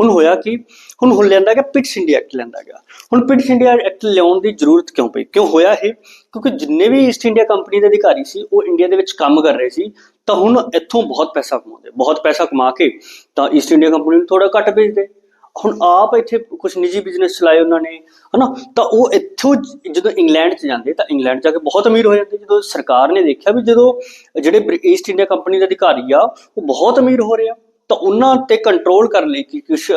ਹੁਣ ਹੋਇਆ ਕਿ? ਹੁਣ ਹੁਣ ਲੈਂਦਾ ਗਿਆ ਪਿਟਸ ਇੰਡੀਆ ਐਕਟ ਲੈਂਦਾ ਗਿਆ। ਹੁਣ ਪਿਟਸ ਇੰਡੀਆ ਐਕਟ ਲਿਆਉਣ ਦੀ ਜ਼ਰੂਰਤ ਕਿਉਂ ਪਈ? ਕਿਉਂ ਹੋਇਆ ਇਹ? ਕਿਉਂਕਿ ਜਿੰਨੇ ਵੀ ਈਸਟ ਇੰਡੀਆ ਕੰਪਨੀ ਦੇ ਅਧਿਕਾਰੀ ਸੀ, ਉਹ ਇੰਡੀਆ ਦੇ ਵਿੱਚ ਕੰਮ ਕਰ ਰਹੇ ਸੀ, ਤਾਂ ਹੁਣ ਇੱਥੋਂ ਬਹੁਤ ਪੈਸਾ ਕਮਾਉਂਦੇ, ਬਹੁਤ ਪੈਸਾ ਕਮਾ ਕੇ ਤਾਂ ਈਸਟ ਇੰਡੀਆ ਕੰਪਨੀ ਨੂੰ ਥੋੜਾ ਘੱਟ ਭੇਜਦੇ। ਹੁਣ ਆਪ ਇੱਥੇ ਕੁਝ ਨਿੱਜੀ ਬਿਜ਼ਨਸ ਚਲਾਏ ਉਹਨਾਂ ਨੇ, ਹਨਾ? ਤਾਂ ਉਹ ਇੱਥੋਂ ਜਦੋਂ ਇੰਗਲੈਂਡ 'ਚ ਜਾਂਦੇ, ਤਾਂ ਇੰਗਲੈਂਡ ਜਾ ਕੇ ਬਹੁਤ ਅਮੀਰ ਹੋ ਜਾਂਦੇ। ਜਦੋਂ ਸਰਕਾਰ ਨੇ ਦੇਖਿਆ ਵੀ ਜਦੋਂ ਜਿਹੜੇ ਈਸਟ ਇੰਡੀਆ ਕੰਪਨੀ ਦੇ ਅਧਿਕਾਰੀ ਆ, ਉਹ ਬਹੁਤ ਅਮੀਰ ਹੋ ਰਹੇ ਆ। ਤਾਂ ਉਹਨਾਂ ਤੇ ਕੰਟਰੋਲ ਕਰਨ ਲਈ ਕਿ ਕੁਝ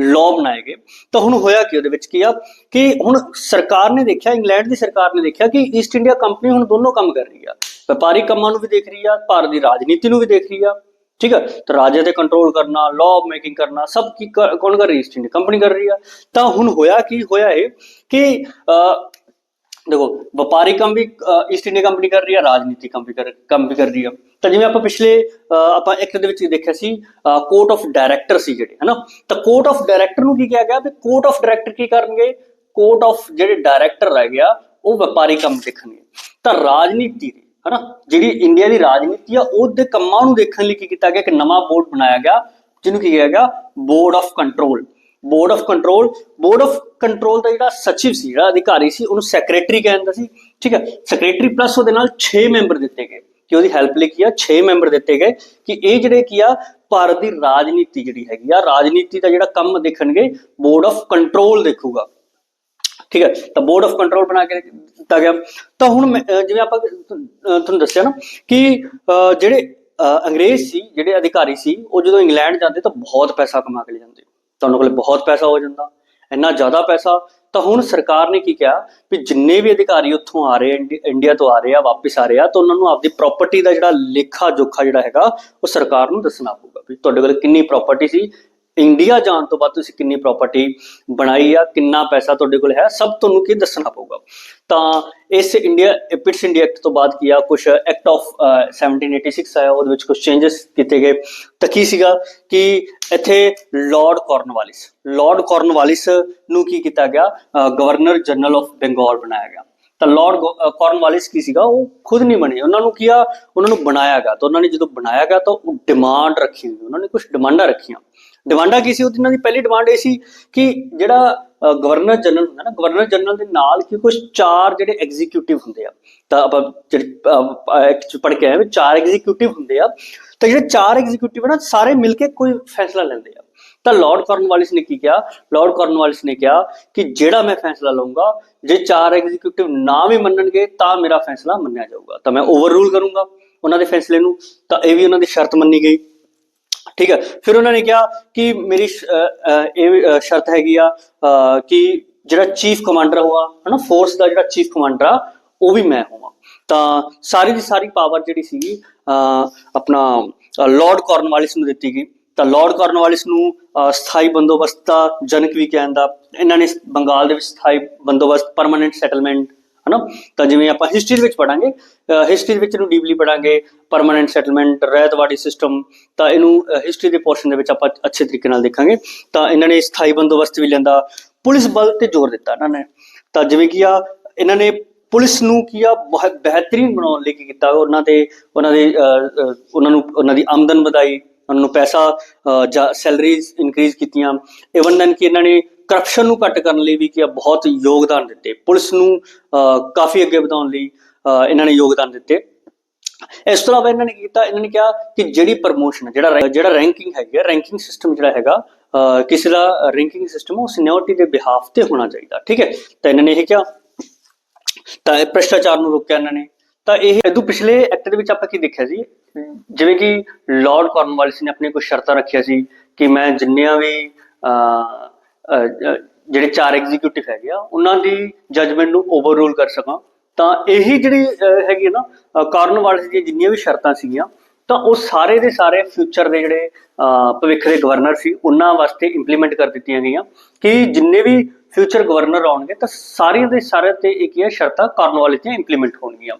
ਲਾਅ ਬਣਾਏ ਗਏ। ਤਾਂ ਹੁਣ ਹੋਇਆ ਕੀ ਉਹਦੇ ਵਿੱਚ? ਕੀ ਆ? ਕਿ ਹੁਣ ਸਰਕਾਰ ਨੇ ਦੇਖਿਆ ਇੰਗਲੈਂਡ ਦੀ ਸਰਕਾਰ ਨੇ ਦੇਖਿਆ ਕਿ ਈਸਟ ਇੰਡੀਆ ਕੰਪਨੀ ਹੁਣ ਦੋਨੋਂ ਕੰਮ ਕਰ ਰਹੀ ਆ। ਵਪਾਰੀ ਕੰਮਾਂ ਨੂੰ ਵੀ ਦੇਖ ਰਹੀ ਆ ਭਾਰਤ ਦੀ ਰਾਜਨੀਤੀ ਨੂੰ ਵੀ ਦੇਖ ਰਹੀ ਆ। ਠੀਕ ਹੈ ਤਾਂ ਰਾਜੇ ਤੇ ਕੰਟਰੋਲ ਕਰਨਾ ਲਾਅ ਮੇਕਿੰਗ ਕਰਨਾ ਸਭ ਕੀ ਕੌਣ ਕਰ ਰਹੀ? ਈਸਟ ਇੰਡੀਆ ਕੰਪਨੀ ਕਰ ਰਹੀ ਆ। ਤਾਂ ਹੁਣ ਹੋਇਆ ਕੀ? ਹੋਇਆ ਇਹ ਕਿ ਅਹ, ਦੇਖੋ, ਵਪਾਰੀ ਕੰਮ ਵੀ ਈਸਟ ਇੰਡੀਆ ਕੰਪਨੀ ਕਰ ਰਹੀ ਆ ਰਾਜਨੀਤਿਕ ਕੰਮ ਵੀ ਕਰ, ਕੰਮ ਵੀ ਕਰ ਰਹੀ ਆ। ਤਾਂ ਜਿਵੇਂ ਆਪਾਂ ਪਿਛਲੇ ਆਪਾਂ ਇੱਕ ਦੇ ਵਿੱਚ ਦੇਖਿਆ ਸੀ ਕੋਰਟ ਆਫ ਡਾਇਰੈਕਟਰ ਸੀ ਜਿਹੜੇ, ਹਨਾ? ਤਾਂ ਕੋਰਟ ਆਫ ਡਾਇਰੈਕਟਰ ਨੂੰ ਕੀ ਕਿਹਾ ਗਿਆ ਵੀ ਕੋਰਟ ਆਫ ਡਾਇਰੈਕਟਰ ਕੀ ਕਰਨਗੇ? ਕੋਰਟ ਆਫ ਜਿਹੜੇ ਡਾਇਰੈਕਟਰ ਰਹਿ ਗਿਆ, ਉਹ ਵਪਾਰੀ ਕੰਮ ਦੇਖਣਗੇ। ਤਾਂ ਰਾਜਨੀਤੀ ਦੀ, ਹਨਾ? ਜਿਹੜੀ ਇੰਡੀਆ ਦੀ ਰਾਜਨੀਤੀ ਆ ਉਹਦੇ ਕੰਮਾਂ ਨੂੰ ਦੇਖਣ ਲਈ ਕੀ ਕੀਤਾ ਗਿਆ? ਇੱਕ ਨਵਾਂ ਬੋਰਡ ਬਣਾਇਆ ਗਿਆ, ਜਿਹਨੂੰ ਕੀ ਕਿਹਾ ਗਿਆ? Board of control board of control board of control ਦਾ ਜਿਹੜਾ ਸਚਿਵ ਸੀ, ਜਿਹੜਾ ਅਧਿਕਾਰੀ ਸੀ, ਉਹਨੂੰ ਸੈਕਟਰੀ ਕਹਿੰਦਾ ਸੀ, ਠੀਕ ਹੈ? ਸੈਕਟਰੀ ਪਲੱਸ ਉਹਦੇ ਨਾਲ 6 ਮੈਂਬਰ ਦਿੱਤੇ ਗਏ ਕਿ ਉਹਦੀ ਹੈਲਪ ਲਈ ਕੀ ਆ 6 ਮੈਂਬਰ ਦਿੱਤੇ ਗਏ ਕਿ ਇਹ ਜਿਹੜੇ ਕੀ ਆ, ਭਾਰਤ ਦੀ ਰਾਜਨੀਤੀ ਜਿਹੜੀ ਹੈਗੀ ਆ, ਰਾਜਨੀਤੀ ਦਾ ਜਿਹੜਾ ਕੰਮ ਦੇਖਣਗੇ ਬੋਰਡ ਆਫ ਕੰਟਰੋਲ ਦੇਖੂਗਾ। ਠੀਕ ਹੈ? ਤਾਂ ਬੋਰਡ ਆਫ ਕੰਟਰੋਲ ਬਣਾ ਕੇ ਦਿੱਤਾ ਗਿਆ। ਤਾਂ ਹੁਣ ਮੈਂ- ਜਿਵੇਂ ਆਪਾਂ ਤੁਹਾਨੂੰ ਦੱਸਿਆ ਨਾ ਕਿ ਜਿਹੜੇ ਅੰਗਰੇਜ਼ ਸੀ, ਜਿਹੜੇ ਅਧਿਕਾਰੀ ਸੀ, ਉਹ ਜਦੋਂ ਇੰਗਲੈਂਡ ਜਾਂਦੇ ਤਾਂ ਬਹੁਤ ਪੈਸਾ ਕਮਾ ਕੇ ਲੈ ਜਾਂਦੇ। ਤਾਂ ਉਹਨਾਂ ਕੋਲ ਬਹੁਤ ਪੈਸਾ ਹੋ ਜਾਂਦਾ ਇੰਨਾ ਜ਼ਿਆਦਾ ਪੈਸਾ ਤਾਂ ਹੁਣ ਸਰਕਾਰ ਨੇ ਕੀ ਕਿਹਾ ਵੀ ਜਿੰਨੇ ਵੀ ਅਧਿਕਾਰੀ ਉੱਥੋਂ ਆ ਰਹੇ ਆ, ਇੰਡੀਆ ਤੋਂ ਆ ਰਹੇ ਆ ਵਾਪਸ ਆ ਰਹੇ ਆ ਤਾਂ ਉਹਨਾਂ ਨੂੰ ਆਪਦੀ ਪ੍ਰਾਪਰਟੀ ਦਾ ਜਿਹੜਾ ਲੇਖਾ ਜੋਖਾ ਜਿਹੜਾ ਹੈਗਾ ਉਹ ਸਰਕਾਰ ਨੂੰ ਦੱਸਣਾ ਪਊਗਾ ਵੀ ਤੁਹਾਡੇ ਕੋਲ ਕਿੰਨੀ ਪ੍ਰਾਪਰਟੀ ਸੀ ਇੰਡੀਆ ਜਾਣ ਤੋਂ ਬਾਅਦ ਤੁਸੀਂ ਕਿੰਨੀ ਪ੍ਰਾਪਰਟੀ ਬਣਾਈ ਆ, ਕਿੰਨਾ ਪੈਸਾ ਤੁਹਾਡੇ ਕੋਲ ਹੈ, ਸਭ ਤੁਹਾਨੂੰ ਕੀ ਦੱਸਣਾ ਪਊਗਾ। ਤਾਂ ਇਸ ਇੰਡੀਆ ਪਿਟਸ ਇੰਡੀਆ ਐਕਟ ਤੋਂ ਬਾਅਦ ਕੀ ਆ ਕੁਝ ਐਕਟ ਆਫ 1786 ਆਇਆ, ਉਹਦੇ ਵਿੱਚ ਕੁਝ ਚੇਂਜਸ ਕੀਤੇ ਗਏ। ਤਾਂ ਕੀ ਸੀਗਾ ਕਿ ਇੱਥੇ ਲਾਰਡ ਕਾਰਨਵਾਲਿਸ ਲਾਰਡ ਕਾਰਨਵਾਲਿਸ ਨੂੰ ਕੀ ਕੀਤਾ ਗਿਆ ਗਵਰਨਰ ਜਨਰਲ ਆਫ ਬੰਗਾਲ ਬਣਾਇਆ ਗਿਆ। ਤਾਂ ਲਾਰਡ ਕਾਰਨਵਾਲਿਸ ਕੀ ਸੀਗਾ, ਉਹ ਖੁਦ ਨਹੀਂ ਬਣੇ। ਉਹਨਾਂ ਨੂੰ ਕੀ ਆ, ਉਹਨਾਂ ਨੂੰ ਬਣਾਇਆ ਗਿਆ। ਤਾਂ ਉਹਨਾਂ ਨੇ ਜਦੋਂ ਬਣਾਇਆ ਗਿਆ ਤਾਂ ਉਹ ਡਿਮਾਂਡ ਰੱਖੀ ਹੋਈ ਉਹਨਾਂ ਨੇ ਕੁਝ ਡਿਮਾਂਡਾਂ ਰੱਖੀਆਂ। ਡਿਮਾਂਡਾਂ ਕੀ ਸੀ? ਉਹਨਾਂ ਦੀ ਪਹਿਲੀ ਡਿਮਾਂਡ ਇਹ ਸੀ ਕਿ ਜਿਹੜਾ ਗਵਰਨਰ ਜਨਰਲ ਹੁੰਦਾ ਨਾ ਗਵਰਨਰ ਜਨਰਲ ਦੇ ਨਾਲ ਕੀ ਕੁਝ ਚਾਰ ਜਿਹੜੇ ਐਗਜ਼ੀਕਿਊਟਿਵ ਹੁੰਦੇ ਆ। ਤਾਂ ਆਪਾਂ ਜਿਹੜੀ ਐਕਟ ਪੜ੍ਹ ਕੇ ਆਏ ਵੀ ਚਾਰ ਐਗਜ਼ੀਕਿਊਟਿਵ ਹੁੰਦੇ ਆ। ਤਾਂ ਜਿਹੜੇ ਚਾਰ ਐਗਜ਼ੀਕਿਊਟਿਵ ਨਾ, ਸਾਰੇ ਮਿਲ ਕੇ ਕੋਈ ਫੈਸਲਾ ਲੈਂਦੇ ਆ। ਤਾਂ ਲਾਰਡ ਕਾਰਨਵਾਲਿਸ ਨੇ ਕੀ ਕਿਹਾ? ਲਾਰਡ ਕਾਰਨਵਾਲਿਸ ਨੇ ਕਿਹਾ ਕਿ ਜਿਹੜਾ ਮੈਂ ਫੈਸਲਾ ਲਵਾਂਗਾ ਜੇ ਚਾਰ ਐਗਜ਼ੀਕਿਊਟਿਵ ਨਾ ਵੀ ਮੰਨਣਗੇ, ਤਾਂ ਮੇਰਾ ਫੈਸਲਾ ਮੰਨਿਆ ਜਾਊਗਾ। ਤਾਂ ਮੈਂ ਓਵਰਰੂਲ ਕਰੂੰਗਾ ਉਹਨਾਂ ਦੇ ਫੈਸਲੇ ਨੂੰ। ਤਾਂ ਇਹ ਵੀ ਉਹਨਾਂ ਦੀ ਸ਼ਰਤ ਮੰਨੀ ਗਈ। ਠੀਕ ਹੈ। ਫਿਰ ਉਹਨਾਂ ਨੇ ਕਿਹਾ ਕਿ ਮੇਰੀ ਇਹ ਅਹ, ਸ਼ਰਤ ਹੈਗੀ ਆ ਕਿ ਜਿਹੜਾ ਚੀਫ ਕਮਾਂਡਰ ਹੋਆ ਹਨਾ ਫੋਰਸ ਦਾ ਜਿਹੜਾ ਚੀਫ ਕਮਾਂਡਰ ਆ ਉਹ ਵੀ ਮੈਂ ਹੋਵਾਂ। ਤਾਂ ਸਾਰੀ ਦੀ ਸਾਰੀ ਪਾਵਰ ਜਿਹੜੀ ਸੀਗੀ ਅਹ, ਆਪਣਾ ਲਾਰਡ ਕਾਰਨਵਾਲਿਸ ਨੂੰ ਦਿੱਤੀ ਗਈ। ਤਾਂ ਲਾਰਡ ਕਾਰਨਵਾਲਿਸ ਨੂੰ ਸਥਾਈ ਬੰਦੋਬਸਤ ਦਾ ਜਨਕ ਵੀ ਕਹਿੰਦਾ ਇਹਨਾਂ ਨੇ ਬੰਗਾਲ ਦੇ ਵਿੱਚ ਸਥਾਈ ਬੰਦੋਬਸਤ ਪਰਮਨੈਂਟ ਸੈਟਲਮੈਂਟ ਹਨਾ? ਤਾਂ ਜਿਵੇਂ ਆਪਾਂ ਹਿਸਟਰੀ ਦੇ ਵਿੱਚ ਪੜਾਂਗੇ ਹਿਸਟਰੀ ਵਿੱਚ ਇਹਨੂੰ ਡੀਪਲੀ ਪੜਾਂਗੇ ਪਰਮਨੈਂਟ ਸੈਟਲਮੈਂਟ ਰਹਿਤਵਾੜੀ ਸਿਸਟਮ ਤਾਂ ਇਹਨੂੰ ਹਿਸਟਰੀ ਦੇ ਪੋਰਸ਼ਨ ਦੇ ਵਿੱਚ ਆਪਾਂ ਅੱਛੇ ਤਰੀਕੇ ਨਾਲ ਦੇਖਾਂਗੇ। ਤਾਂ ਇਹਨਾਂ ਨੇ ਸਥਾਈ ਬੰਦੋਬਸਤ ਵੀ ਲੈਂਦਾ ਪੁਲਿਸ ਬਲ ਤੇ ਜ਼ੋਰ ਦਿੱਤਾ ਇਹਨਾਂ ਨੇ। ਤਾਂ ਜਿਵੇਂ ਕੀ ਆ, ਇਹਨਾਂ ਨੇ ਪੁਲਿਸ ਨੂੰ ਕੀ ਆ ਬਹੁਤ ਬਿਹਤਰੀਨ ਬਣਾਉਣ ਲਈ ਕੀ ਕੀਤਾ, ਉਹਨਾਂ 'ਤੇ ਉਹਨਾਂ ਦੇ ਉਹਨਾਂ ਨੂੰ, ਉਹਨਾਂ ਦੀ ਆਮਦਨ ਵਧਾਈ, ਉਹਨਾਂ ਨੂੰ ਪੈਸਾ ਸੈਲਰੀਜ਼ ਇਨਕਰੀਜ਼ ਕੀਤੀਆਂ। ਇਵਨ ਦੈਨ ਕਿ ਇਹਨਾਂ ਨੇ ਕਰਪਸ਼ਨ ਨੂੰ ਘੱਟ ਕਰਨ ਲਈ ਵੀ ਕੀ ਆ ਬਹੁਤ ਯੋਗਦਾਨ ਦਿੱਤੇ। ਪੁਲਿਸ ਨੂੰ ਅਹ, ਕਾਫੀ ਅੱਗੇ ਵਧਾਉਣ ਲਈ ਅਹ, ਇਹਨਾਂ ਨੇ ਯੋਗਦਾਨ ਦਿੱਤੇ। ਇਸ ਤੋਂ ਇਲਾਵਾ ਇਹਨਾਂ ਨੇ ਕੀ ਕੀਤਾ? ਇਹਨਾਂ ਨੇ ਕਿਹਾ ਕਿ ਜਿਹੜੀ ਪ੍ਰਮੋਸ਼ਨ ਜਿਹੜਾ ਜਿਹੜਾ ਰੈਂਕਿੰਗ ਹੈਗੀ ਰੈਂਕਿੰਗ ਸਿਸਟਮ ਜਿਹੜਾ ਹੈਗਾ ਕਿਸੇ ਦਾ ਰੈਂਕਿੰਗ ਸਿਸਟਮ ਉਹ ਸੀਨੀਅਰਿਟੀ ਦੇ ਬਿਹਾਫ ਤੇ ਹੋਣਾ ਚਾਹੀਦਾ। ਠੀਕ ਹੈ? ਤਾਂ ਇਹਨਾਂ ਨੇ ਇਹ ਕਿਹਾ। ਤਾਂ ਇਹ ਭ੍ਰਿਸ਼ਟਾਚਾਰ ਨੂੰ ਰੋਕਿਆ ਇਹਨਾਂ ਨੇ। ਤਾਂ ਇਹ ਇਦੋਂ ਪਿਛਲੇ ਐਕਟ ਦੇ ਵਿੱਚ ਆਪਾਂ ਕੀ ਦੇਖਿਆ ਸੀ? ਜਿਵੇਂ ਕਿ ਲਾਰਡ ਕਾਰਨਵਾਲਿਸ ਨੇ ਆਪਣੇ ਕੁਝ ਸ਼ਰਤਾਂ ਰੱਖਿਆ ਸੀ ਕਿ ਮੈਂ ਜਿੰਨੀਆਂ ਵੀ ਅਹ, ਜਿਹੜੇ ਚਾਰ ਐਗਜ਼ੀਕਿਊਟਿਵ ਹੈਗੇ ਆ ਉਹਨਾਂ ਦੀ ਜਜਮੈਂਟ ਨੂੰ ਓਵਰਰੂਲ ਕਰ ਸਕਾਂ। ਤਾਂ ਇਹੀ ਜਿਹੜੀ ਹੈਗੀ ਹੈ ਨਾ ਅਹ, ਦੀਆਂ ਜਿੰਨੀਆਂ ਵੀ ਸ਼ਰਤਾਂ ਸੀਗੀਆਂ ਤਾਂ ਉਹ ਸਾਰੇ ਦੇ ਸਾਰੇ ਫਿਊਚਰ ਦੇ ਜਿਹੜੇ ਭਵਿੱਖ ਦੇ ਗਵਰਨਰ ਸੀ ਉਹਨਾਂ ਵਾਸਤੇ ਇੰਪਲੀਮੈਂਟ ਕਰ ਦਿੱਤੀਆਂ ਗਈਆਂ। ਕਿ ਜਿੰਨੇ ਵੀ ਫਿਊਚਰ ਗਵਰਨਰ ਆਉਣਗੇ ਤਾਂ ਸਾਰੀਆਂ ਦੇ ਸਾਰੇ ਤੇ ਇਹ ਸ਼ਰਤਾਂ ਕਾਰਨਵਾਲਿਸ ਦੀਆਂ ਇੰਪਲੀਮੈਂਟ ਹੋਣਗੀਆਂ।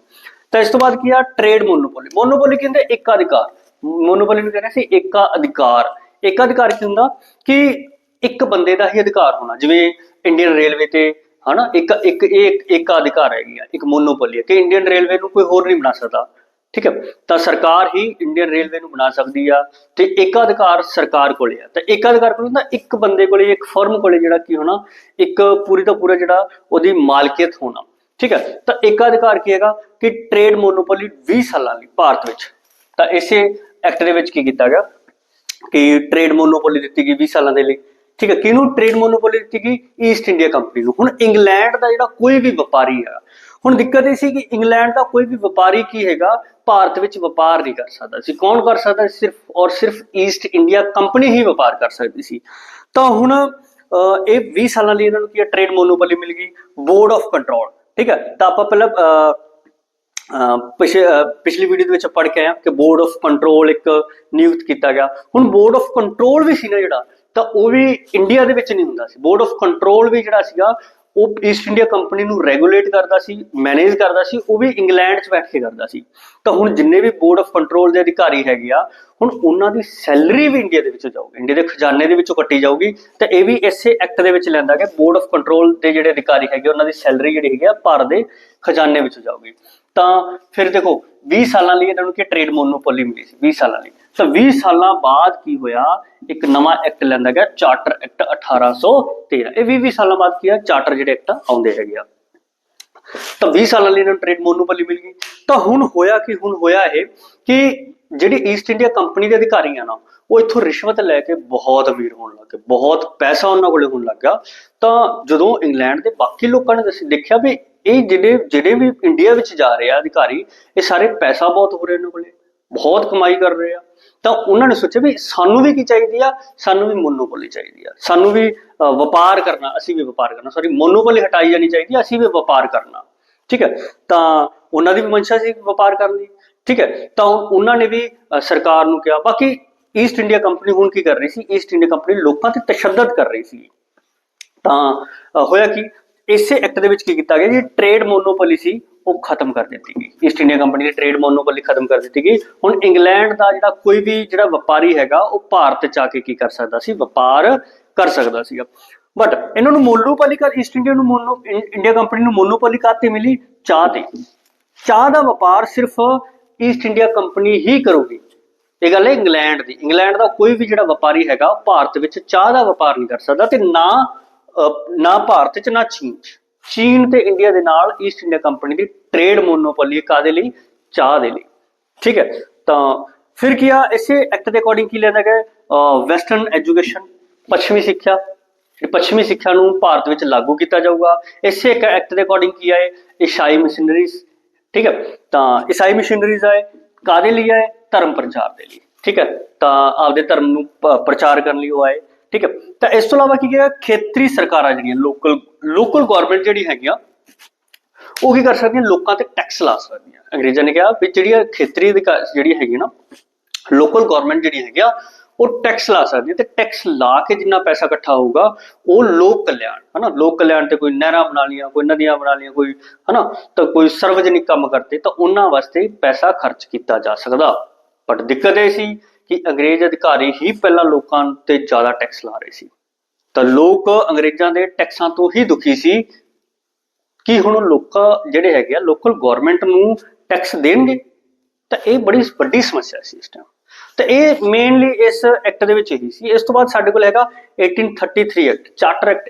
ਤਾਂ ਇਸ ਤੋਂ ਬਾਅਦ ਕੀ ਆ ਟ੍ਰੇਡ ਮੋਨੋਪੋਲੀ ਮੋਨੋਪੋਲੀ ਕਹਿੰਦੇ ਏਕਾ ਅਧਿਕਾਰ ਮੋਨੋਪੋਲੀ ਨੂੰ ਕਹਿੰਦੇ ਸੀ ਏਕਾ ਅਧਿਕਾਰ ਏਕਾ ਅਧਿਕਾਰ ਕੀ ਹੁੰਦਾ? ਕਿ ਇੱਕ ਬੰਦੇ ਦਾ ਹੀ ਅਧਿਕਾਰ ਹੋਣਾ, ਜਿਵੇਂ ਇੰਡੀਅਨ ਰੇਲਵੇ ਤੇ ਹਨਾ, ਇੱਕ ਇੱਕ, ਇਹ ਇੱਕ ਅਧਿਕਾਰ ਹੈਗੀ ਆ, ਇੱਕ ਮੋਨੋਪੋਲੀ ਹੈ ਕਿ ਇੰਡੀਅਨ ਰੇਲਵੇ ਨੂੰ ਕੋਈ ਹੋਰ ਨਹੀਂ ਬਣਾ ਸਕਦਾ, ਠੀਕ ਹੈ? ਤਾਂ ਸਰਕਾਰ ਹੀ ਇੰਡੀਅਨ ਰੇਲਵੇ ਨੂੰ ਬਣਾ ਸਕਦੀ ਆ, ਤੇ ਇੱਕ ਅਧਿਕਾਰ ਸਰਕਾਰ ਕੋਲੇ ਆ। ਤਾਂ ਏਕਾਧਿਕਾਰ ਕੋਲ ਹੁੰਦਾ ਇੱਕ ਬੰਦੇ ਕੋਲੇ, ਇੱਕ ਫਰਮ ਕੋਲੇ ਜਿਹੜਾ ਕੀ ਹੋਣਾ, ਇੱਕ ਪੂਰੀ ਦਾ ਪੂਰਾ ਜਿਹੜਾ ਉਹਦੀ ਮਾਲਕੀਅਤ ਹੋਣਾ, ਠੀਕ ਹੈ? ਤਾਂ ਇੱਕ ਅਧਿਕਾਰ ਕੀ ਹੈਗਾ, ਕਿ ਟ੍ਰੇਡ ਮੋਨੋਪੋਲੀ 20 ਸਾਲਾਂ ਲਈ ਭਾਰਤ ਵਿੱਚ। ਤਾਂ ਇਸੇ ਐਕਟ ਦੇ ਵਿੱਚ ਕੀ ਕੀਤਾ ਗਿਆ, ਕਿ ਟ੍ਰੇਡ ਮੋਨੋਪੋਲੀ ਦਿੱਤੀ ਗਈ 20 ਸਾਲਾਂ ਦੇ ਲਈ। ਠੀਕ ਹੈ ਕਿਹਨੂੰ ਟ੍ਰੇਡ ਮੋਨੋਪੋਲੀ ਦਿੱਤੀ ਗਈ? ਈਸਟ ਇੰਡੀਆ ਕੰਪਨੀ ਨੂੰ। ਹੁਣ ਇੰਗਲੈਂਡ ਦਾ ਜਿਹੜਾ ਕੋਈ ਵੀ ਵਪਾਰੀ ਹੈ ਹੁਣ ਦਿੱਕਤ ਇਹ ਸੀ ਕਿ ਇੰਗਲੈਂਡ ਦਾ ਕੋਈ ਵੀ ਵਪਾਰੀ ਕੀ ਹੈਗਾ ਭਾਰਤ ਵਿੱਚ ਵਪਾਰ ਨਹੀਂ ਕਰ ਸਕਦਾ ਸੀ। ਕੌਣ ਕਰ ਸਕਦਾ ਸਿਰਫ ਔਰ ਸਿਰਫ ਈਸਟ ਇੰਡੀਆ ਕੰਪਨੀ ਹੀ ਵਪਾਰ ਕਰ ਸਕਦੀ ਸੀ। ਤਾਂ ਹੁਣ ਇਹ 20 ਸਾਲਾਂ ਲਈ ਇਹਨਾਂ ਨੂੰ ਕੀ ਹੈ ਟ੍ਰੇਡ ਮੋਨੋਪੋਲੀ ਮਿਲ ਗਈ। ਬੋਰਡ ਆਫ ਕੰਟਰੋਲ ਠੀਕ ਹੈ ਤਾਂ ਆਪਾਂ ਪਹਿਲਾਂ ਅਹ, ਪਿਛਲੀ ਵੀਡੀਓ ਦੇ ਵਿੱਚ ਪੜ੍ਹ ਕੇ ਆਇਆ ਕਿ ਬੋਰਡ ਆਫ ਕੰਟਰੋਲ ਇੱਕ ਨਿਯੁਕਤ ਕੀਤਾ ਗਿਆ। ਹੁਣ ਬੋਰਡ ਆਫ ਕੰਟਰੋਲ ਵੀ ਸੀ ਨਾ ਜਿਹੜਾ ਤਾਂ ਉਹ ਵੀ ਇੰਡੀਆ ਦੇ ਵਿੱਚ ਨਹੀਂ ਹੁੰਦਾ ਸੀ। ਬੋਰਡ ਆਫ ਕੰਟਰੋਲ ਵੀ ਜਿਹੜਾ ਸੀਗਾ, ਉਹ ਈਸਟ ਇੰਡੀਆ ਕੰਪਨੀ ਨੂੰ ਰੈਗੂਲੇਟ ਕਰਦਾ ਸੀ ਮੈਨੇਜ ਕਰਦਾ ਸੀ, ਉਹ ਵੀ ਇੰਗਲੈਂਡ 'ਚ ਬੈਠ ਕੇ ਕਰਦਾ ਸੀ। ਤਾਂ ਹੁਣ ਜਿੰਨੇ ਵੀ ਬੋਰਡ ਆਫ ਕੰਟਰੋਲ ਦੇ ਅਧਿਕਾਰੀ ਹੈਗੇ ਆ, ਹੁਣ ਉਹਨਾਂ ਦੀ ਸੈਲਰੀ ਵੀ ਇੰਡੀਆ ਦੇ ਵਿੱਚੋਂ ਜਾਊਗੀ। ਇੰਡੀਆ ਦੇ ਖਜ਼ਾਨੇ ਦੇ ਵਿੱਚੋਂ ਕੱਟੀ ਜਾਊਗੀ। ਤਾਂ ਇਹ ਵੀ ਇਸੇ ਐਕਟ ਦੇ ਵਿੱਚ ਲੈਂਦਾ ਕਿ ਬੋਰਡ ਆਫ ਕੰਟਰੋਲ ਦੇ ਜਿਹੜੇ ਅਧਿਕਾਰੀ ਹੈਗੇ ਉਹਨਾਂ ਦੀ ਸੈਲਰੀ ਜਿਹੜੀ ਹੈਗੀ ਆ ਭਾਰਤ ਦੇ ਖਜ਼ਾਨੇ ਵਿੱਚੋਂ ਜਾਊਗੀ। ਤਾਂ ਫਿਰ ਦੇਖੋ 20 ਸਾਲਾਂ ਲਈ ਇਹਨਾਂ ਨੂੰ ਕੀ ਟ੍ਰੇਡ ਮੋਨੋਪੋਲੀ ਮਿਲੀ ਸੀ 20 ਸਾਲਾਂ ਲਈ। ਤਾਂ 20 ਸਾਲਾਂ ਬਾਅਦ ਕੀ ਹੋਇਆ? ਇੱਕ ਨਵਾਂ ਐਕਟ ਲੈਂਦਾ ਗਿਆ ਚਾਰਟਰ ਐਕਟ 1813 ਇਹ 20 20 ਸਾਲਾਂ ਬਾਅਦ ਕੀ ਆ? ਚਾਰਟਰ ਜਿਹੜੇ ਐਕਟ ਆਉਂਦੇ ਹੈਗੇ ਆ। ਤਾਂ 20 ਸਾਲਾਂ ਲਈ ਇਹਨਾਂ ਨੂੰ ਟ੍ਰੇਡ ਮੋਨੋਪੋਲੀ ਮਿਲ ਗਈ। ਤਾਂ ਹੁਣ ਹੋਇਆ ਕਿ? ਹੁਣ ਹੋਇਆ ਇਹ ਕਿ ਜਿਹੜੀ ਈਸਟ ਇੰਡੀਆ ਕੰਪਨੀ ਦੇ ਅਧਿਕਾਰੀ ਆ ਨਾ, ਉਹ ਇੱਥੋਂ ਰਿਸ਼ਵਤ ਲੈ ਕੇ ਬਹੁਤ ਅਮੀਰ ਹੋਣ ਲੱਗੇ ਬਹੁਤ ਪੈਸਾ ਉਹਨਾਂ ਕੋਲੇ ਹੋਣ ਲੱਗਾ ਤਾਂ ਜਦੋਂ ਇੰਗਲੈਂਡ ਦੇ ਬਾਕੀ ਲੋਕਾਂ ਨੇ ਦੱਸ- ਦੇਖਿਆ ਵੀ ਇਹ ਜਿਹੜੇ ਜਿਹੜੇ ਵੀ ਇੰਡੀਆ ਵਿੱਚ ਜਾ ਰਹੇ ਆ ਅਧਿਕਾਰੀ, ਇਹ ਸਾਰੇ ਪੈਸਾ ਬਹੁਤ ਹੋ ਰਿਹਾ ਇਹਨਾਂ ਕੋਲੇ, ਬਹੁਤ ਕਮਾਈ ਕਰ ਰਹੇ ਆ। ਤਾਂ ਉਹਨਾਂ ਨੇ ਸੋਚਿਆ ਵੀ ਸਾਨੂੰ ਵੀ ਕੀ ਚਾਹੀਦੀ ਆ? ਸਾਨੂੰ ਵੀ ਮੋਨੋਪੋਲੀ ਚਾਹੀਦੀ ਆ। ਸਾਨੂੰ ਵੀ ਵਪਾਰ ਕਰਨਾ, ਅਸੀਂ ਵੀ ਵਪਾਰ ਕਰਨਾ। ਸੌਰੀ ਮੋਨੋਪੋਲੀ ਹਟਾਈ ਜਾਣੀ ਚਾਹੀਦੀ ਆ, ਅਸੀਂ ਵੀ ਵਪਾਰ ਕਰਨਾ। ਠੀਕ ਹੈ? ਤਾਂ ਉਹਨਾਂ ਦੀ ਵੀ ਮਨਸ਼ਾ ਸੀ ਵਪਾਰ ਕਰਨ ਦੀ। ਠੀਕ ਹੈ? ਤਾਂ ਉਹਨਾਂ ਨੇ ਵੀ ਸਰਕਾਰ ਨੂੰ ਕਿਹਾ। ਬਾਕੀ ਈਸਟ ਇੰਡੀਆ ਕੰਪਨੀ ਹੁਣ ਕੀ ਕਰ ਰਹੀ ਸੀ? ਈਸਟ ਇੰਡੀਆ ਕੰਪਨੀ ਲੋਕਾਂ ਤੇ ਤਸ਼ੱਦਦ ਕਰ ਰਹੀ ਸੀ। ਤਾਂ ਹੋਇਆ ਕਿ? ਇਸੇ ਐਕਟ ਦੇ ਵਿੱਚ ਕੀ ਕੀਤਾ ਗਿਆ ਜੀ? ਟ੍ਰੇਡ ਮੋਨੋਪੋਲੀ ਸੀ, ਉਹ ਖਤਮ ਕਰ ਦਿੱਤੀ ਗਈ। ਈਸਟ ਇੰਡੀਆ ਕੰਪਨੀ ਦੀ ਟ੍ਰੇਡ ਮੋਨੋਪੋਲੀ ਖਤਮ ਕਰ ਦਿੱਤੀ ਗਈ। ਹੁਣ ਇੰਗਲੈਂਡ ਦਾ ਜਿਹੜਾ ਕੋਈ ਵੀ ਜਿਹੜਾ ਵਪਾਰੀ ਹੈਗਾ, ਉਹ ਭਾਰਤ ਚ ਆ ਕੇ ਕੀ ਕਰ ਸਕਦਾ ਸੀ? ਵਪਾਰ ਕਰ ਸਕਦਾ ਸੀਗਾ। ਬਟ ਇਹਨਾਂ ਨੂੰ ਮੋਨੋਪੋਲੀ ਕਰ ਈਸਟ ਇੰਡੀਆ ਨੂੰ ਮੋਨੋ ਇੰਡੀਆ ਕੰਪਨੀ ਨੂੰ ਮੋਨੋਪੋਲੀ ਕਾਤੇ ਮਿਲੀ? ਚਾਹ ਤੇ। ਚਾਹ ਦਾ ਵਪਾਰ ਸਿਰਫ ਈਸਟ ਇੰਡੀਆ ਕੰਪਨੀ ਹੀ ਕਰੂਗੀ। ਇਹ ਗੱਲ ਹੈ ਇੰਗਲੈਂਡ ਦੀ। ਇੰਗਲੈਂਡ ਦਾ ਕੋਈ ਵੀ ਜਿਹੜਾ ਵਪਾਰੀ ਹੈਗਾ ਭਾਰਤ ਵਿੱਚ ਚਾਹ ਦਾ ਵਪਾਰ ਨਹੀਂ ਕਰ ਸਕਦਾ ਤੇ ਨਾ ਨਾ ਭਾਰਤ ਚ, ਨਾ ਚੀਨ ਚ। ਚੀਨ ਤੇ ਇੰਡੀਆ ਦੇ ਨਾਲ ਈਸਟ ਇੰਡੀਆ ਕੰਪਨੀ ਦੀ ਟ੍ਰੇਡ ਮੋਨੋਪੋਲੀ ਕਾਦੇ ਲਈ? ਚਾਹ ਦੇ ਲਈ। ਠੀਕ ਹੈ, ਤਾਂ ਫਿਰ ਕੀ ਆ, ਇਸੇ ਐਕਟ ਦੇ ਅਕੋਰਡਿੰਗ ਕੀ ਲੈਂਦਾ ਗਿਆ ਵੈਸਟਰਨ ਐਜੂਕੇਸ਼ਨ ਪੱਛਮੀ ਸਿੱਖਿਆ। ਪੱਛਮੀ ਸਿੱਖਿਆ ਨੂੰ ਭਾਰਤ ਵਿੱਚ ਲਾਗੂ ਕੀਤਾ ਜਾਊਗਾ। ਇਸੇ ਇੱਕ ਐਕਟ ਦੇ ਅਕੋਰਡਿੰਗ ਕੀ ਆਏ ਈਸਾਈ ਮਿਸ਼ਨਰੀਜ਼ ਠੀਕ ਹੈ, ਤਾਂ ਈਸਾਈ ਮਿਸ਼ਨਰੀਜ਼ ਆਏ ਕਾਦੇ ਲਈ ਆਏ ਧਰਮ ਪ੍ਰਚਾਰ ਦੇ ਲਈ। ਠੀਕ ਹੈ, ਤਾਂ ਆਪਦੇ ਧਰਮ ਨੂੰ ਪ੍ਰਚਾਰ ਕਰਨ ਲਈ ਉਹ ਆਏ। ਠੀਕ ਹੈ? ਤਾਂ ਇਸ ਤੋਂ ਇਲਾਵਾ ਕੀ ਕਿਹਾ? ਖੇਤਰੀ ਸਰਕਾਰਾਂ ਜਿਹੜੀਆਂ ਲੋਕਲ ਲੋਕਲ ਗਵਰਨਮੈਂਟ ਜਿਹੜੀ ਹੈਗੀਆਂ, ਉਹ ਕੀ ਕਰ ਸਕਦੀਆਂ? ਲੋਕਾਂ ਤੇ ਟੈਕਸ ਲਾ ਸਕਦੀਆਂ। ਅੰਗਰੇਜ਼ਾਂ ਨੇ ਕਿਹਾ ਵੀ ਜਿਹੜੀ ਖੇਤਰੀ ਅਧਿਕਾਰ ਜਿਹੜੀ ਹੈਗੀ ਨਾ ਲੋਕਲ ਗਵਰਨਮੈਂਟ ਜਿਹੜੀ ਹੈਗੀ ਆ ਉਹ ਟੈਕਸ ਲਾ ਸਕਦੀ ਹੈ ਤੇ ਟੈਕਸ ਲਾ ਕੇ ਜਿੰਨਾ ਪੈਸਾ ਇਕੱਠਾ ਹੋਊਗਾ, ਉਹ ਲੋਕ ਕਲਿਆਣ, ਹਨਾ? ਲੋਕ ਕਲਿਆਣ ਤੇ ਕੋਈ ਨਹਿਰਾਂ ਬਣਾ ਲੀਆਂ ਕੋਈ ਨਦੀਆਂ ਬਣਾ ਲੀਆਂ ਕੋਈ, ਹਨਾ? ਤਾਂ ਕੋਈ ਸਰਵਜਨਿਕ ਕੰਮ ਕਰਤੇ ਤਾਂ ਉਹਨਾਂ ਵਾਸਤੇ ਪੈਸਾ ਖਰਚ ਕੀਤਾ ਜਾ ਸਕਦਾ। ਬਟ ਦਿੱਕਤ ਇਹ ਸੀ ਕਿ ਅੰਗਰੇਜ਼ ਅਧਿਕਾਰੀ ਹੀ ਪਹਿਲਾਂ ਲੋਕਾਂ ਤੇ ਜ਼ਿਆਦਾ ਟੈਕਸ ਲਾ ਰਹੇ ਸੀ। ਤਾਂ ਲੋਕ ਅੰਗਰੇਜ਼ਾਂ ਦੇ ਟੈਕਸਾਂ ਤੋਂ ਹੀ ਦੁਖੀ ਸੀ ਕਿ ਹੁਣ ਲੋਕ ਜਿਹੜੇ ਹੈਗੇ ਆ ਲੋਕਲ ਗਵਰਨਮੈਂਟ ਨੂੰ ਟੈਕਸ ਦੇਣਗੇ। ਤਾਂ ਇਹ ਬੜੀ ਵੱਡੀ ਸਮੱਸਿਆ ਸੀ ਇਸ ਟਾਈਮ ਤਾਂ ਇਹ ਮੇਨਲੀ ਇਸ ਐਕਟ ਦੇ ਵਿੱਚ ਹੀ ਸੀ। ਇਸ ਤੋਂ ਬਾਅਦ ਸਾਡੇ ਕੋਲ ਹੈਗਾ 1833 ਐਕਟ ਚਾਰਟਰ ਐਕਟ